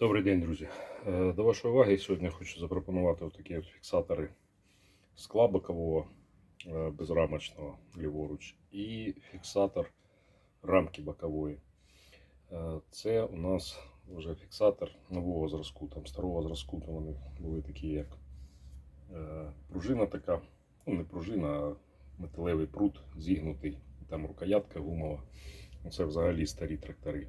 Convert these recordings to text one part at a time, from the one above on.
Добрий день, друзі. Е, До вашої уваги сьогодні хочу запропонувати такі фіксатори скла бокового е, безрамочного ліворуч і фіксатор рамки бокової. Е, Це у нас вже фіксатор нового зразку. Там старого зразку то вони були такі, як пружина така, ну не пружина, а металевий прут зігнутий, там рукоятка гумова. Це взагалі старі трактори.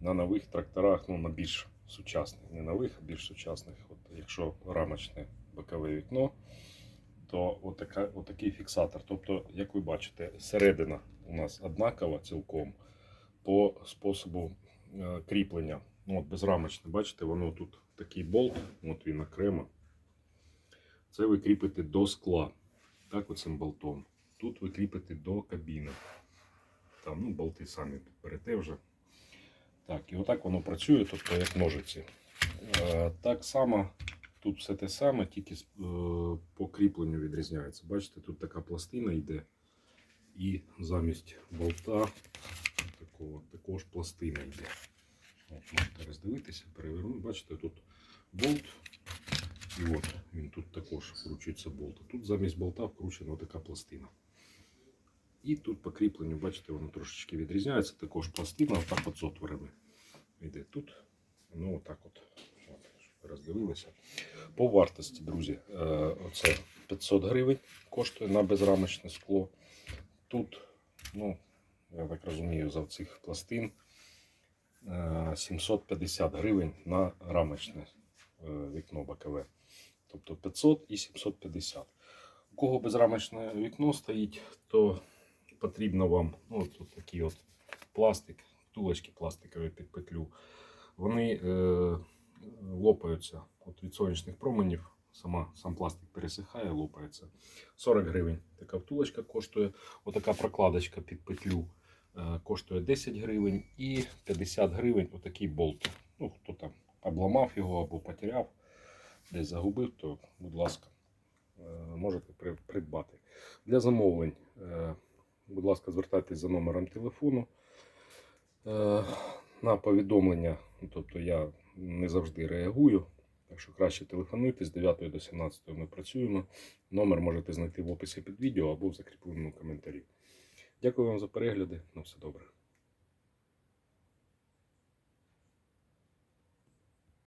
На нових тракторах, ну на більш сучасних, не нових, а більш сучасних. От, якщо рамочне бокове вікно, то отака, отакий фіксатор. Тобто, як ви бачите, середина у нас однакова цілком по способу е, кріплення. Ну, от безрамочне, бачите, воно тут такий болт, от він окремо. Це ви кріпите до скла. Так, оцим болтом. Тут ви кріпите до кабіни. Там ну, болти самі берете вже. Так, і отак воно працює, тобто як ножиці. Е, так само тут все те саме, тільки е, по кріпленню відрізняється. Бачите, тут така пластина йде, і замість болта такого, також пластина йде. От, можете роздивитися, перевернути. Бачите, тут болт. І от він тут також вкручується болт. Тут замість болта вкручена така пластина. І тут по кріпленню, бачите, воно трошечки відрізняється. Також пластина, отак от з отворами йде тут. Ну, отак от. Щоб роздивилися. По вартості, друзі, е, оце 500 гривень коштує на безрамочне скло. Тут, ну, я так розумію, за цих пластин е, 750 гривень на рамочне е, вікно бокове. Тобто 500 і 750. У кого безрамочне вікно стоїть, то потрібно вам ну, от такий от пластик, втулочки пластикові під петлю. Вони е, лопаються от від сонячних променів. Сама, сам пластик пересихає, лопається. 40 гривень така втулочка коштує. Отака прокладочка під петлю е, коштує 10 гривень і 50 гривень отакий болт. Ну, хто там обламав його або потеряв, десь загубив, то, будь ласка, е, можете при- придбати. Для замовлень, е, будь ласка, звертайтесь за номером телефону. Е, На повідомлення, тобто я не завжди реагую. Так що краще телефонуйте з 9 до 17 ми працюємо. Номер можете знайти в описі під відео або в закріпленому коментарі. Дякую вам за перегляди. На все добре.